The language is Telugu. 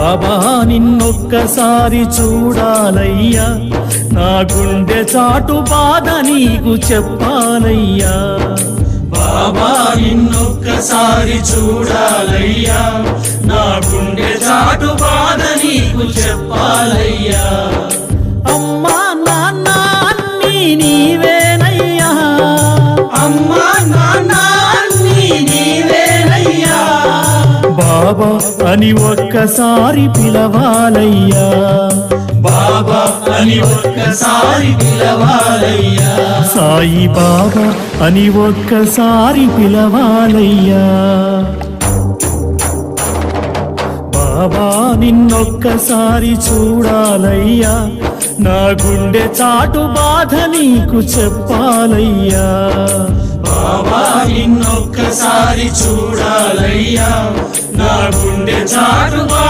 బాబా నిన్నొక్కసారి చూడాలయ్యా. నా గుండె చాటు బాధ నీకు చెప్పాలయ్యా. బాబా నిన్నొక్కసారి చూడాలయ్యా. నా గుండె చాటు బాధ నీకు చెప్పాలయ్యా. అమ్మా నాన్న అన్నీ నీవేనయ్యా. అమ్మా నాన్న అన్నీ నీవేనయ్యా బాబా అని ఒక్కసారి పిలవాలయ్యా. బాబా అని ఒక్కసారి పిలవాలయ్యా. సాయి బాబా అని ఒక్కసారి పిలవాలయ్యా. బాబా నిన్నొక్కసారి చూడాలయ్యా. నా గుండె చాటు బాధ నీకు చెప్పాలయ్యా. బాబా నిన్నొక్కసారి చూడాలయ్యా. నా